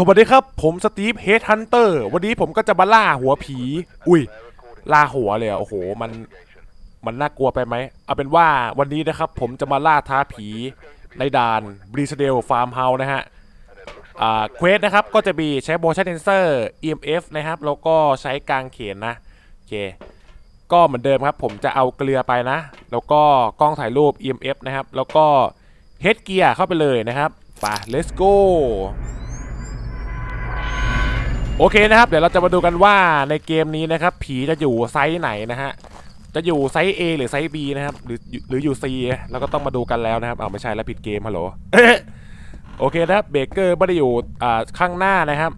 สวัสดีครับ ผมสตีฟเฮดฮันเตอร์วันนี้ผมก็จะมาล่าหัวผี อุ้ย ล่าหัวเลยเหรอโอ้โห มันมันน่ากลัวไปไหมเอาเป็นว่าวันนี้นะครับ ผมจะมาล่าท้าผีในด่านบริสเดลฟาร์มเฮาส์นะฮะอ่าเควสนะครับก็จะมีใช้โบชั่นเทนเซอร์ EMF นะครับ แล้วก็ใช้กางเขนนะโอเคก็เหมือนเดิมครับ ผมจะเอาเกลือไปนะ แล้วก็กล้องถ่ายรูป EMF นะครับ แล้วก็เฮดเกียร์เข้าไปเลยนะครับไป let's go โอเคนะครับ เดี๋ยวเราจะมาดูกันว่าในเกมนี้นะครับ ผีจะอยู่ไซส์ไหนนะฮะ จะอยู่ไซส์ A หรือไซส์ B นะครับ หรือหรืออยู่ C เราก็ต้องมาดูกันแล้วนะครับเอาไม่ใช่แล้วผิดเกมฮัลโหลโอเคนะครับเบเกอร์ไม่ได้อยู่อ่าข้างหน้านะครับ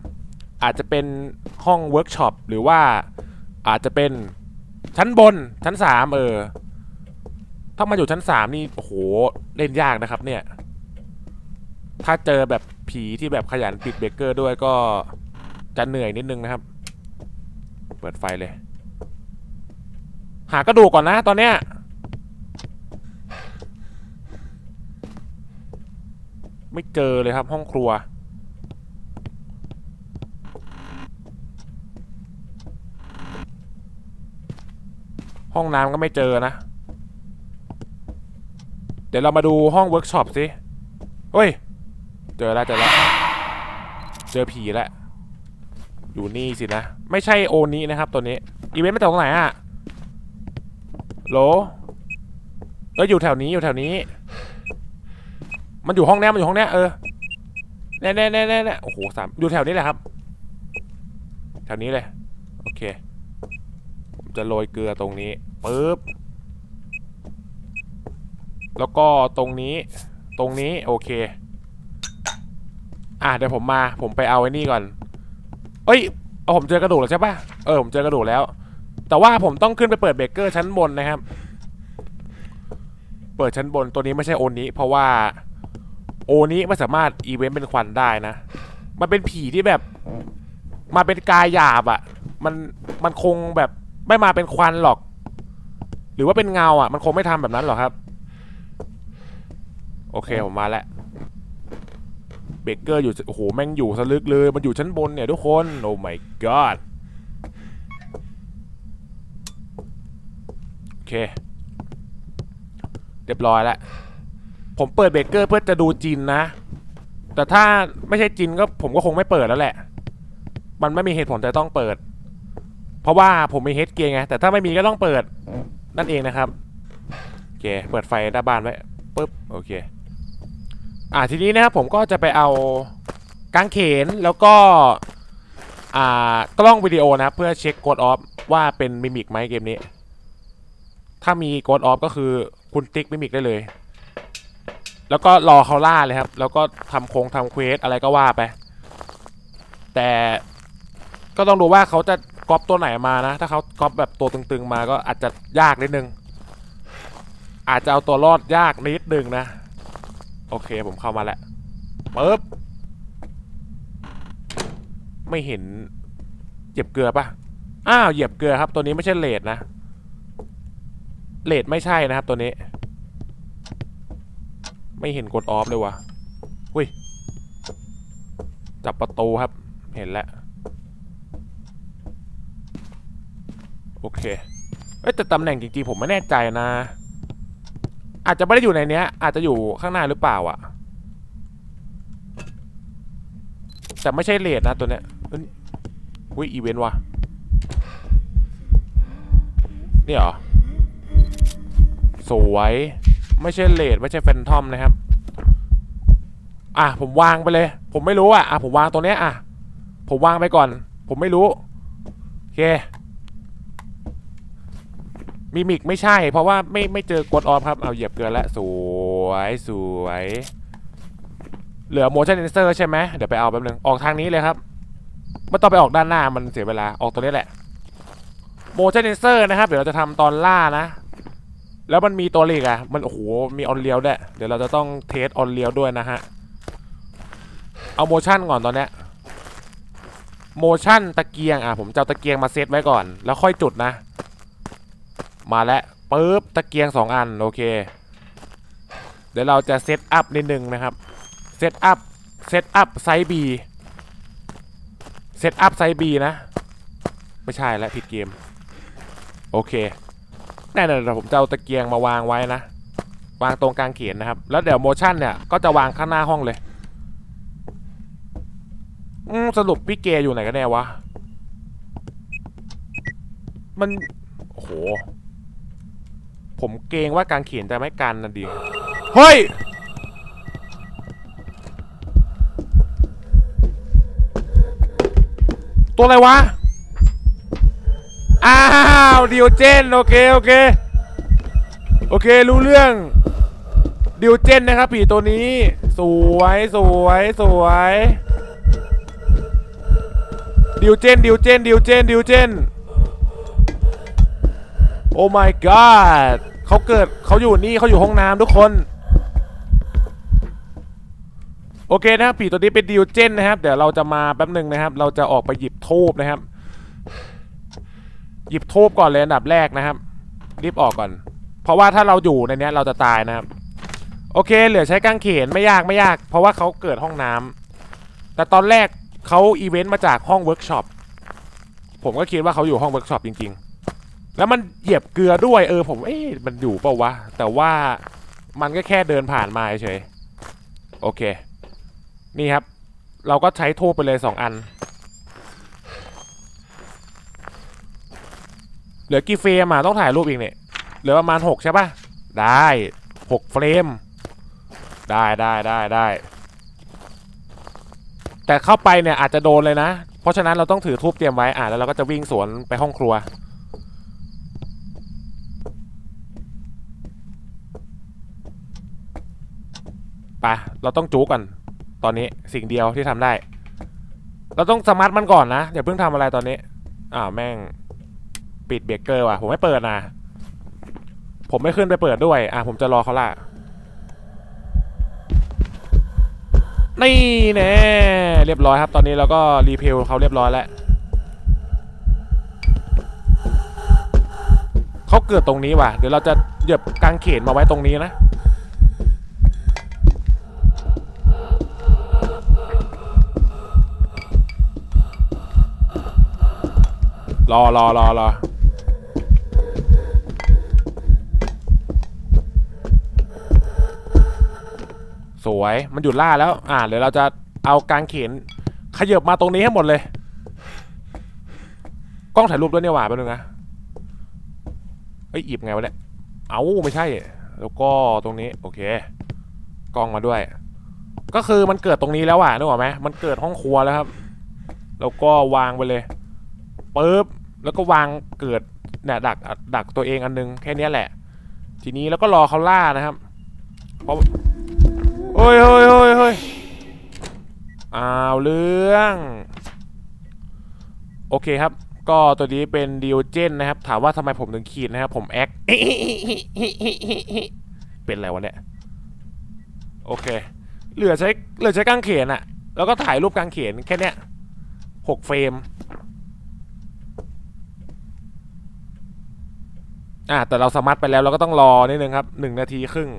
อาจจะเป็นห้องเวิร์กช็อปหรือว่าอาจจะเป็นชั้นบนชั้นสามเออ ถ้ามาอยู่ชั้นสามนี่โอ้โหเล่นยากนะครับ เนี่ย ถ้าเจอแบบผีที่แบบขยันปิดเบเกอร์ด้วยก็ จะเหนื่อยนิดนึงนะครับ เปิดไฟเลย หากระดูกก่อนนะตอนเนี้ยไม่เจอเลยครับห้องครัว ห้องน้ำก็ไม่เจอนะ เดี๋ยวเรามาดูห้องเวิร์กช็อปสิเฮ้ย เจอแล้วเจอแล้ว เจอผีแล้ว อยู่นี่สินะ ไม่ใช่โอนี้นะครับตัวนี้ อีเวนต์มาจากตรงไหนอะโหลเอออยู่แถวนี้อยู่แถวนี้ มันอยู่ห้องเนี้ยมันอยู่ห้องเนี้ยเออแน่แน่แน่แน่แน่โอ้โหสามอยู่แถวนี้แหละครับ แถวนี้เลย โอเค ผมจะโรยเกลือตรงนี้ปึ๊บแล้วก็ตรงนี้ ตรงนี้โอเค อะเดี๋ยวผมมา ผมไปเอาไอ้นี่ก่อน เอ้ยเอาผมเจอกระดูกแล้วใช่ปะเออผมเจอกระดูกแล้ว แต่ว่าผมต้องขึ้นไปเปิดเบรกเกอร์ชั้นบนนะครับ เปิดชั้นบนตัวนี้ไม่ใช่โอนี้เพราะว่าโอนี้ไม่สามารถอีเวนต์เป็นควันได้นะ มันเป็นผีที่แบบ มาเป็นกายหยาบอะ่ะ มันมันคงแบบไม่มาเป็นควันหรอก หรือว่าเป็นเงาอะ่ะ มันคงไม่ทำแบบนั้นหรอกครับ โอเคผมมาแล้ว บเกอร์อยู่ โอ้โห แม่งอยู่สลึกเลย มันอยู่ชั้นบนเนี่ยทุกคน โอ้ my god โอเค เรียบร้อยแล้ว ผมเปิดเบเกอร์เพื่อจะดูจินนะ แต่ถ้าไม่ใช่จินก็ผมก็คงไม่เปิดแล้วแหละ มันไม่มีเหตุผลจะต้องเปิด เพราะว่าผมมีเฮดเกียร์ไง แต่ถ้าไม่มีก็ต้องเปิด นั่นเองนะครับ โอเค เปิดไฟหน้าบ้านไว้ปุ๊บ โอเค อ่าทีนี้นะครับผมก็จะไปเอากางเขนแล้วก็อ่ากล้องวิดีโอนะเพื่อเช็คกดออฟว่าเป็นมิมิกไหมเกมนี้ ถ้ามีกดออฟก็คือคุณติ๊กมิมิกได้เลย แล้วก็รอเขาล่าเลยครับ แล้วก็ทำโครงทำเควสอะไรก็ว่าไป แต่ก็ต้องดูว่าเขาจะก๊อปตัวไหนมานะ ถ้าเขาก๊อปแบบตัวตึงๆมาก็อาจจะยากนิดนึง อาจจะเอาตัวรอดยากนิดนึงนะ โอเคผมเข้ามาแล้วปึ๊บไม่เห็นเหยียบเกลือปะอ้าวเหยียบเกลือครับ ตัวนี้ไม่ใช่เลดนะเลดไม่ใช่นะครับตัวนี้ ไม่เห็นกดออฟเลยวะอุ้ยจับประตูครับเห็นแล้วโอเคเอ้แต่ตำแหน่งจริงๆผมไม่แน่ใจนะ อาจจะไม่ได้อยู่ในเนี้ย อาจจะอยู่ข้างหน้าหรือเปล่าอะแต่ไม่ใช่เลดนะตัวเนี้ยเอ้ยอุ้ยอีเวนต์ว่ะนี่เหรอ สวยไม่ใช่เลดไม่ใช่แฟนทอมนะครับ อะผมวางไปเลย ผมไม่รู้อะอะผมวางตัวเนี้ยอะผมวางไปก่อน ผมไม่รู้โอเค มิมิกไม่ใช่ เพราะว่าไม่ไม่เจอกดออฟครับ เอาเหยียบเกลือแล้วสวยสวย เหลือ motion sensor ใช่ไหมเดี๋ยวไปเอาแป๊บนึง ออกทางนี้เลยครับไม่ต้องไปออกด้านหน้ามันเสียเวลาออกตัวนี้แหละ motion sensor นะครับ เดี๋ยวเราจะทำตอนล่านะ แล้วมันมีตัวเลขอะมันโอ้โหมีออนเลียวด้วยเดี๋ยวเราจะต้องเทสออนเลียวด้วยนะฮะเอาโมชั่นก่อนตอนเนี้ยโมชั่นตะเกียงอะผมจะเอาตะเกียงมาเซตไว้ก่อน แล้วค่อยจุดนะ มาแล้วปึ๊บตะเกียงสองอันโอเค เดี๋ยวเราจะเซตอัพนิดนึงนะครับเซตอัพเซตอัพไซส์ B เซตอัพไซบีนะ ไม่ใช่แล้วผิดเกม โอเคแน่นอนผมจะเอาตะเกียงมาวางไว้นะ วางตรงกลางเขียนนะครับ แล้วเดี๋ยวโมชั่นเนี่ย ก็จะวางข้างหน้าห้องเลยสรุปพี่เกอยู่ไหนกันแน่วะ มัน โอ้โห ผมเกรงว่ากางเขียนจะไม่กันนะดิเฮ้ยตัวอะไรวะ อ้าวดิวเจนโอเคโอเคโอเครู้เรื่องดิวเจนนะครับผีตัวนี้ สวยสวยสวยดิวเจนดิวเจนดิวเจนดิวเจน อ้ my god เขาเกิดเขาอยู่นี่เขาอยู่ห้องน้ำทุกคน โอเคนะครับผีตัวนี้เป็นดิวเจนนะครับ เดี๋ยวเราจะมาแป๊บหนึ่งนะครับ เราจะออกไปหยิบทูบนะครับ หยิบทูบก่อนเลยอันดับแรกนะครับ รีบออกก่อน เพราะว่าถ้าเราอยู่ในนี้เราจะตายนะครับ โอเค เหลือใช้กางเขนไม่ยากไม่ยาก เพราะว่าเขาเกิดห้องน้ำแต่ตอนแรกเขาอีเวนต์มาจากห้องเวิร์กช็อปผมก็คิดว่าเขาอยู่ห้องเวิร์กช็อปจริง ๆ แล้วมันเหยียบเกลือด้วยเออผมเอ๊ะมันอยู่เปล่าวะ แต่ว่ามันก็แค่เดินผ่านมาเฉยโอเค นี่ครับ เราก็ใช้ทูบไปเลยสองอัน เหลือกี่เฟรมอะต้องถ่ายรูปอีกเนี่ยเหลือประมาณหกใช่ปะได้หกเฟรม ได้ได้ได้ได้ แต่เข้าไปเนี่ยอาจจะโดนเลยนะ เพราะฉะนั้นเราต้องถือทูบเตรียมไว้อะแล้วเราก็จะวิ่งสวนไปห้องครัว ไปเราต้องจู๊ก่อนตอนนี้สิ่งเดียวที่ทำได้ เราต้องสมาร์ทมันก่อนนะอย่าเพิ่งทำอะไรตอนนี้อ้าวแม่งปิดเบรกเกอร์ว่ะ ผมไม่เปิดนะผมไม่ขึ้นไปเปิดด้วย อะผมจะรอเขาล่ะนี่แน่เรียบร้อยครับ ตอนนี้เราก็รีเพลเขาเรียบร้อยแล้วเขาเกิดตรงนี้ว่ะ เดี๋ยวเราจะเหยียบกางเขนมาไว้ตรงนี้นะ รอรอรอรอสวยมันหยุดล่าแล้ว อ่าเดี๋ยวเราจะเอากางเขนขยับมาตรงนี้ให้หมดเลย กล้องถ่ายรูปด้วยเนี่ยหว่าแป๊บนึงนะเอ้ยหยิบไงวะเนี่ยเอาไม่ใช่ แล้วก็ตรงนี้ โอเค กล้องมาด้วย ก็คือมันเกิดตรงนี้แล้วอะนึกออกไหมมันเกิดห้องครัวแล้วครับ แล้วก็วางไปเลยปึ๊บ แล้วก็วางเกิดเนี่ยดักดักตัวเองอันนึงแค่นี้แหละ ทีนี้แล้วก็รอเขาล่านะครับเพราะโอ้ยเฮ้ยเฮ้ยเฮ้ยอ้าวเรื่อง โอเคครับ ก็ตัวนี้เป็นดิวเจนนะครับ ถามว่าทำไมผมถึงขีดนะครับ ผมแอคเป็นอะไรวะเนี่ย โอเค เหลือใช้เหลือใช้กางเขนอะแล้วก็ถ่ายรูปกางเขนแค่เนี้ยหกเฟรม อ่าแต่เราสมัครไปแล้วเราก็ต้องรอนิดนึงครับหนึ่งนาทีครึ่ง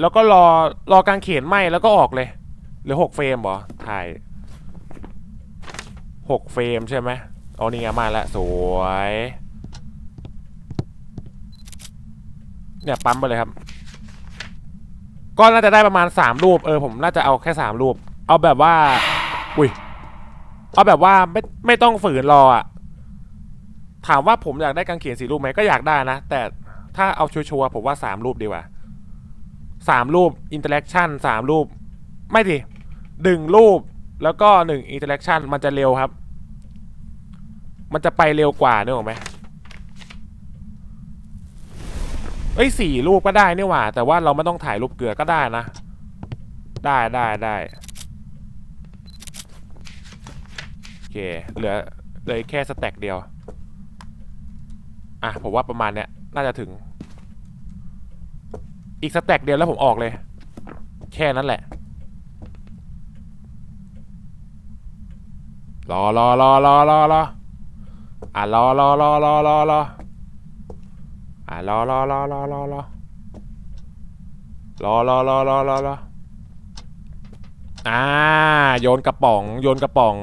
แล้วก็รอรอกางเขียนไหมแล้วก็ออกเลยเหลือหกเฟรมเหรอถ่ายหกเฟรมใช่ไหมเอานี่ไงมาแล้วสวยเนี่ยปั๊มไปเลยครับ ก็น่าจะได้ประมาณสามรูป เออผมน่าจะเอาแค่สามรูป เอาแบบว่า อุ้ย เอาแบบว่าไม่ไม่ต้องฝืนรออะ ถามว่าผมอยากได้กางเขนสี่รูปไหมก็อยากได้นะ แต่ถ้าเอาชัวร์ๆผมว่าสามรูปดีกว่าสามรูปอินเตอร์แอคชั่นสามรูป ไม่ดิหนึ่งรูปแล้วก็หนึ่งอินเตอร์แอคชั่นมันจะเร็วครับ มันจะไปเร็วกว่านึกออกไหมเอ้ยสี่รูปก็ได้นี่หว่า แต่ว่าเราไม่ต้องถ่ายรูปเกลือก็ได้นะ ได้ได้ได้โอเคเหลือเลืออีกแค่สแต็กเดียว อะผมว่าประมาณเนี้ยน่าจะถึง อีกสแต็กเดียวแล้วผมออกเลย แค่นั้นแหละ รอรอรอรอรอรออะรอรอรอรอรอรออะรอรอรอรอรอรอรอรอรอรอรอรออ่า โยนกระป๋อง โยนกระป๋อง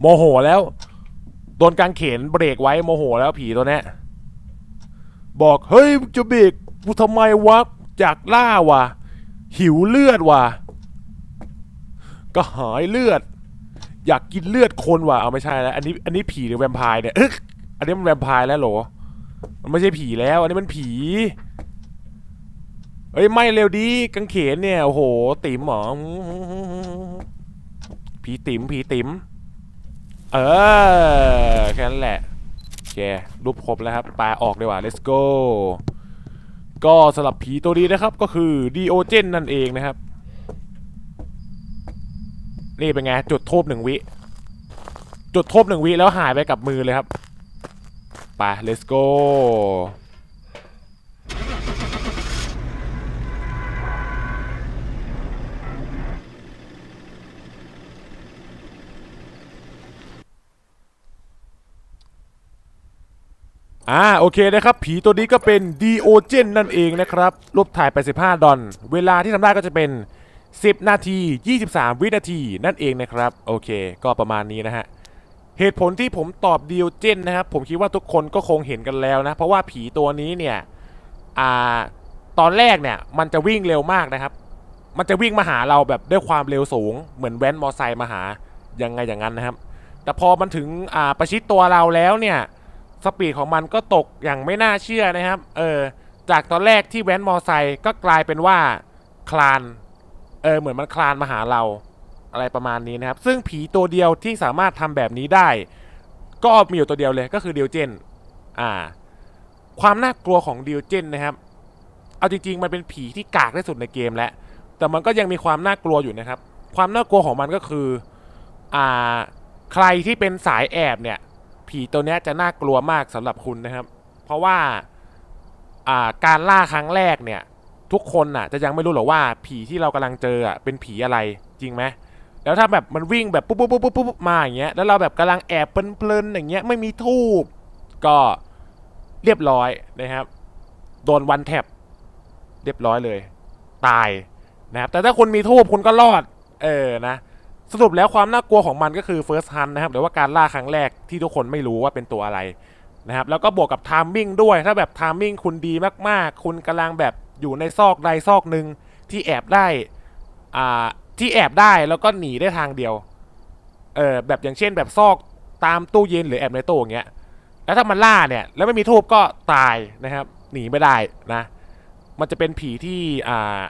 โมโหแล้ว โดนกางเขนเบรกไว้โมโหแล้วผีตัวเนี้ย บอกเฮ้ยจะเบรกกูทำไมวะอยากล่าวะหิวเลือดว่ะก็หายเลือด อยากกินเลือดคนว่ะเอาไม่ใช่แล้วอันนี้อันนี้ผีหรือแวมไพร์เนี่ยอันนี้มันแวมไพร์แล้วหรอมันไม่ใช่ผีแล้ว อันนี้มันผีเอ้ยไม่เร็วดีกางเขนเนี่ยโอ้โหติ๋มหรอผีติ๋มผีติ๋มเออแค่นั้นแหละ เครูปครบแล้วครับปลาออกดีกว่า let's go ก็สำหรับผีตัวนี้นะครับก็คือดีโอเจนนั่นเองนะครับ นี่เป็นไง จุดทูบหนึ่งวิ จุดทูบหนึ่งวิแล้วหายไปกับมือเลยครับ ไป let's go อ่าโอเคนะครับ ผีตัวนี้ก็เป็นดีโอเจนนั่นเองนะครับรูปถ่าย85ดอลเวลาที่ทำได้ก็จะเป็น 10 นาที 23 วินาทีนั่นเองนะครับ โอเค ก็ประมาณนี้นะฮะ เหตุผลที่ผมตอบดีโอเจนนะครับ ผมคิดว่าทุกคนก็คงเห็นกันแล้วนะ เพราะว่าผีตัวนี้เนี่ยอ่าตอนแรกเนี่ยมันจะวิ่งเร็วมากนะครับ มันจะวิ่งมาหาเราแบบด้วยความเร็วสูง เหมือนแว้นมอไซค์มาหายังไงอย่างนั้นนะครับ แต่พอมันถึงอ่าประชิดตัวเราแล้วเนี่ย สปีดของมันก็ตกอย่างไม่น่าเชื่อนะครับ เออ จากตอนแรกที่แว้นมอไซค์ก็กลายเป็นว่าคลาน เออ เหมือนมันคลานมาหาเรา อะไรประมาณนี้นะครับ ซึ่งผีตัวเดียวที่สามารถทำแบบนี้ได้ ก็มีอยู่ตัวเดียวเลยก็คือเดียวเจน อ่า ความน่ากลัวของเดียวเจนนะครับ เอาจริงๆมันเป็นผีที่กากที่สุดในเกมแล้ว แต่มันก็ยังมีความน่ากลัวอยู่นะครับ ความน่ากลัวของมันก็คือ อ่า ใครที่เป็นสายแอบเนี่ย ผีตัวเนี้ยจะน่ากลัวมากสำหรับคุณนะครับ เพราะว่าอ่าการล่าครั้งแรกเนี่ย ทุกคนน่ะ จะยังไม่รู้หรอกว่าผีที่เรากำลังเจออะเป็นผีอะไรจริงไหมแล้วถ้าแบบมันวิ่งแบบปุ๊บปุ๊บปุ๊บปุ๊บปุ๊บมาอย่างเงี้ยแล้วเราแบบกำลังแอบเพลินๆอย่างเงี้ยไม่มีทูบก็เรียบร้อยนะครับ โดนวันแท็บเรียบร้อยเลย ตายนะครับแต่ถ้าคุณมีทูบคุณก็รอด เออนะ สรุปแล้วความน่ากลัวของมันก็คือ First Hunt นะครับหรือว่าการล่าครั้งแรกที่ทุกคนไม่รู้ว่าเป็นตัวอะไรนะครับแล้วก็บวกกับ Timing ด้วยถ้าแบบ Timing คุณดีมากๆ คุณกำลังแบบอยู่ในซอกใดซอกหนึ่งที่แอบได้อ่าที่แอบได้แล้วก็หนีได้ทางเดียวเออแบบอย่างเช่นแบบซอกตามตู้เย็นหรือแอบในตู้อย่างเงี้ยแล้วถ้ามันล่าเนี่ยแล้วไม่มีทูบก็ตายนะครับ หนีไม่ได้นะ มันจะเป็นผีที่อ่า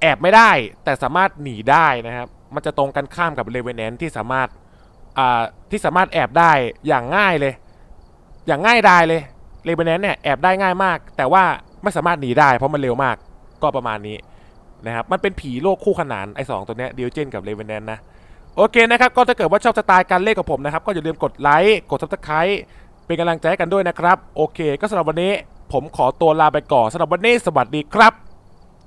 แอบไม่ได้แต่สามารถหนีได้นะครับ มันจะตรงกันข้ามกับเลเวนแนนที่สามารถอ่าที่สามารถแอบได้อย่างง่ายเลย อย่างง่ายดายเลยเลเวนแนนเนี่ยแอบได้ง่ายมาก แต่ว่าไม่สามารถหนีได้เพราะมันเร็วมากก็ประมาณนี้นะครับมันเป็นผีโลกคู่ขนานไอ้สองตัวเนี้ยดิวเจนกับเลเวนแนนนะโอเคนะครับ ก็ถ้าเกิดว่าชอบสไตล์การเล่นกับผมนะครับ ก็อย่าลืมกดไลค์กดซับสไครต์เป็นกำลังใจกันด้วยนะครับ โอเค ก็สำหรับวันนี้ผมขอตัวลาไปก่อนสำหรับวันนี้สวัสดีครับ